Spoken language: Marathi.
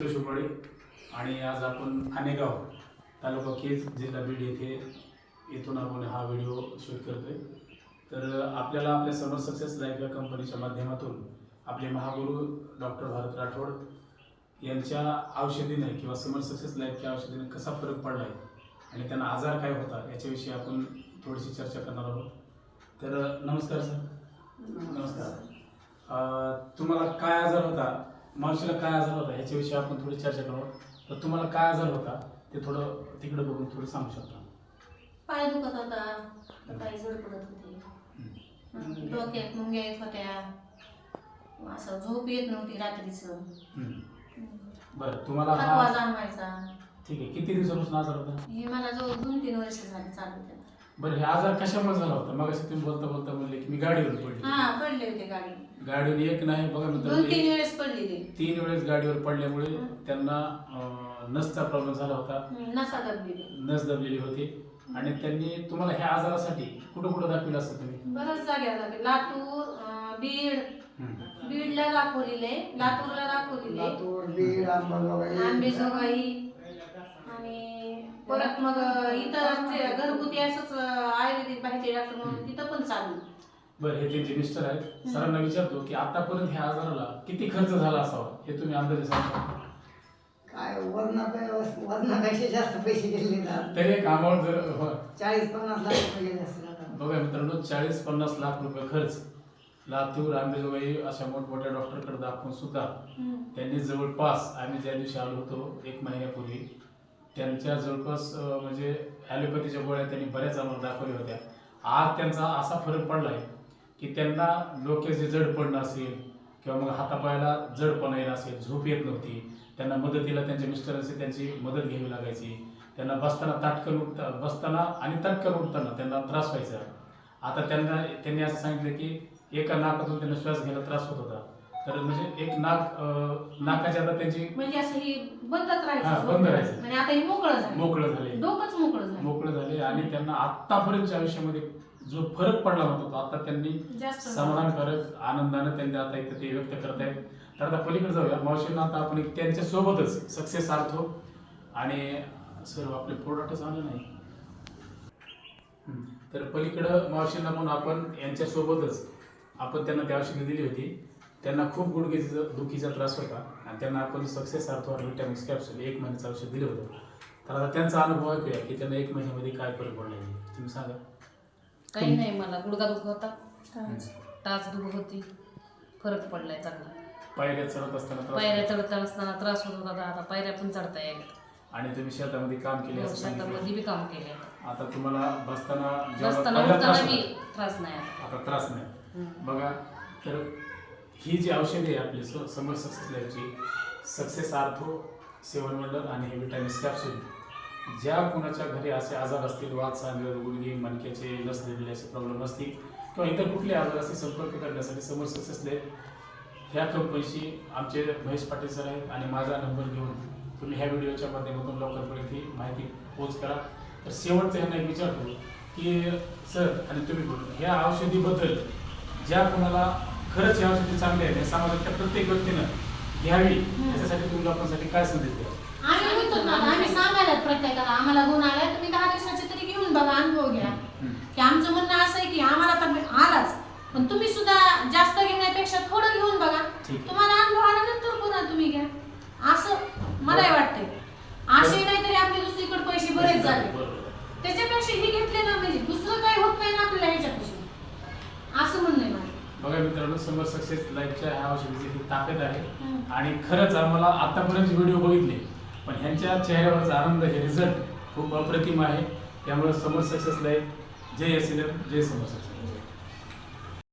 शिवपाडी आणि आज आपण आनेगाव तालुका केज जिल्हा बीड येथे येथून आपण हा व्हिडिओ शूट करतोय. तर आपल्याला आपल्या समर सक्सेस लाईफ या कंपनीच्या माध्यमातून आपले महागुरु डॉक्टर भारत राठोड यांच्या औषधीने किंवा समर सक्सेस लाईफच्या औषधीने कसा फरक पडला आहे आणि त्यांना आजार काय होता याच्याविषयी आपण थोडीशी चर्चा करणार आहोत. तर नमस्कार सर. नमस्कार. तुम्हाला काय आजार होता मावशीला काय आजार होता ह्याच्याविषयी आपण थोडी चर्चा करू. तर तुम्हाला काय आजार होता ते थोडं तिकडे बघून थोडं सांगू शकता. पाय दुखत होता. पाय जड पडत होते. डोक्यात मुंग्या येत होत्या. असं झोप येत नव्हती रात्रीच. बरं तुम्हाला थकवा जाणवायचा. ठीक आहे. किती दिवसापासून आजार होता? हे मला जवळ दोन तीन वर्ष झाले चालू बरं हे आजार कशामुळे झाला होता? मग तुम्ही बोलता बोलता म्हणले की मी गाडीवर पडली हा पडले होते गाडी. गाडीवर एक नाही बघा दोन मित्रांनो तीन एक- वेळेस पडलेले तीन वेळेस गाडीवर पडल्यामुळे त्यांना अं, नसचा प्रॉब्लेम झाला होता. नसा दबलेली नस दबलेली होती. आणि त्यांनी तुम्हाला ह्या आजारासाठी कुठं कुठं दाखविलं असतं तुम्ही? बऱ्याच लागले लातूर अं, बीड. हम्म. बीडला दाखवलेले लातूरला दाखवलेले लातूर बीड आंबेजोगाई. परत मग इथं ते घरगुती असंच आयुर्वेदिक बाहेरचे डॉक्टर म्हणून तिथं पण चालू. बरं हे त्यांचे मिस्टर आहेत. सरांना विचारतो की आतापर्यंत ह्या आजाराला किती खर्च झाला असावा? हे तुम्ही अंदाजे सांगता काय वजनापेक्षा जास्त पैसे गेले तरी एक अमाऊंट जर हो, चाळीस पन्नास लाख रुपये गेले असतील. बघा मित्रांनो चाळीस पन्नास लाख रुपये खर्च. लातूर आंबेजोगाई अशा मोठमोठ्या डॉक्टरकडे दाखवून सुद्धा त्यांनी जवळपास आम्ही ज्या दिवशी आलो होतो एक महिन्यापूर्वी त्यांच्या जवळपास म्हणजे ॲलोपॅथीच्या गोळ्या त्यांनी बऱ्याच आम्हाला दाखवल्या होत्या. आज त्यांचा असा फरक पडला आहे की त्यांना डोक्याचे जड पडणं असेल किंवा मग हातापायाला जडपणा येणं असेल झोप येत नव्हती. त्यांना मदतीला त्यांच्या मिस्टरांची त्यांची मदत घ्यावी लागायची. त्यांना बसताना ताटकन उठता बसताना आणि तटकन उठताना त्यांना त्रास व्हायचा. आता त्यांना त्यांनी असं सांगितलं की एका नाकातून त्यांना श्वास घ्यायला त्रास होत होता. तर म्हणजे एक नाक अं, नाकाची आता त्यांची म्हणजे असं ही बंदच हा, राहायचं बंद राहायचं. आणि आता ही मोकळं झालं. मोकळं झाले डोकंच मोकळं झालं. मोकळे झाले आणि त्यांना आतापर्यंतच्या आयुष्यामध्ये जो फरक पडला नव्हता तो आता त्यांनी जास्त समाधानकारक आनंदानं त्यांनी आता इथं ते व्यक्त करत आहेत तर आता पलीकडे जाऊया. मावशींना आता आपण एक त्यांच्या सोबतच सक्सेस आर्थो आणि सर्व आपले प्रोडक्टच आलं नाही. हम्म. तर पलीकडं मावशींना पण आपण यांच्या सोबतच आपण त्यांना त्या औषधी दिली होती. त्यांना खूप गुडघेचा दुखीचा त्रास होता. आणि त्यांना आपण सक्सेस आणि विटॅमिक्स कॅप्सूल एक महिन्याचं औषध दिलं होतं. तर आता त्यांचा अनुभव ऐकूया की त्यांना एक महिन्यामध्ये काय फरक पडला तुम्ही सांगा. काही नाही मला. गुडघा दुख होता. टाच दुख होती. फरक पडलाय चांगला. पायऱ्या चढत असताना पायऱ्या. चढत असताना त्रास होत होता. आता पायऱ्या पण चढता येईल आणि तुम्ही शेतामध्ये काम केले असं सांगितलं. शेतामध्ये बी काम केले. आता तुम्हाला बसताना बसताना पहिला उठताना त्रास बी होता, त्रास नाही. आता आता त्रास नाही. हम्म. बघा तर ही जी औषधी आहे आपली स- समर असल्याची सक्सेस आर्थो सेवन वंडर आणि हे विटॅमिन्स कॅप्सूल ज्या कुणाच्या घरी असे आजार असतील वाद सांगेर गुडघे मणक्याचे लस दिलेले असे प्रॉब्लेम असतील किंवा इतर कुठले आजार असतील संपर्क करण्यासाठी समर सक्सेस लाईफ ह्या कंपनीशी आमचे महेश पाटील सर आहेत आणि माझा नंबर घेऊन तुम्ही ह्या व्हिडिओच्या माध्यमातून लवकरपर्यंत ही माहिती पोच करा. तर शेवटचं ह्यांना विचारतो की सर आणि तुम्ही बोलून ह्या औषधीबद्दल ज्या कोणाला खरंच औषधी चांगली आहे. समाजातल्या प्रत्येक व्यक्तीनं घ्यावी. याच्यासाठी तुम्ही लोकांसाठी काय संदेश द्या आम्ही म्हणतो ना आम्ही सांगायला प्रत्येकाला आम्हाला गुण आलाय तुम्ही दहा दिवसाचे तरी घेऊन बघा अनुभव घ्या. की आमचं म्हणणं असं आहे की आम्हाला तर आलाच. पण तुम्ही सुद्धा जास्त घेण्यापेक्षा थोडं घेऊन बघा. तुम्हाला अनुभव आल्यानंतर पुन्हा तुम्ही घ्या. असं मलाही वाटतंय असे नाही तरी आपले दुसरीकडे पैसे बरेच झाले बरोबर त्याच्यापेक्षा हे घेतले ना म्हणजे दुसरं काही होत नाही ना आपल्याला ह्याच्यापेक्षा असं म्हणणं आहे माझं बघा मित्रांनो समर सक्सेस लाईफच्या ह्या औषधीची ही ताकद आहे. आणि खरंच आम्हाला आतापर्यंत व्हिडिओ बघितले पण ह्यांच्या चेहऱ्यावरचा आनंद हे रिझल्ट खूप अप्रतिम आहे. त्यामुळे समर सक्सेस लाईफ जय एस जय समर सक्सेस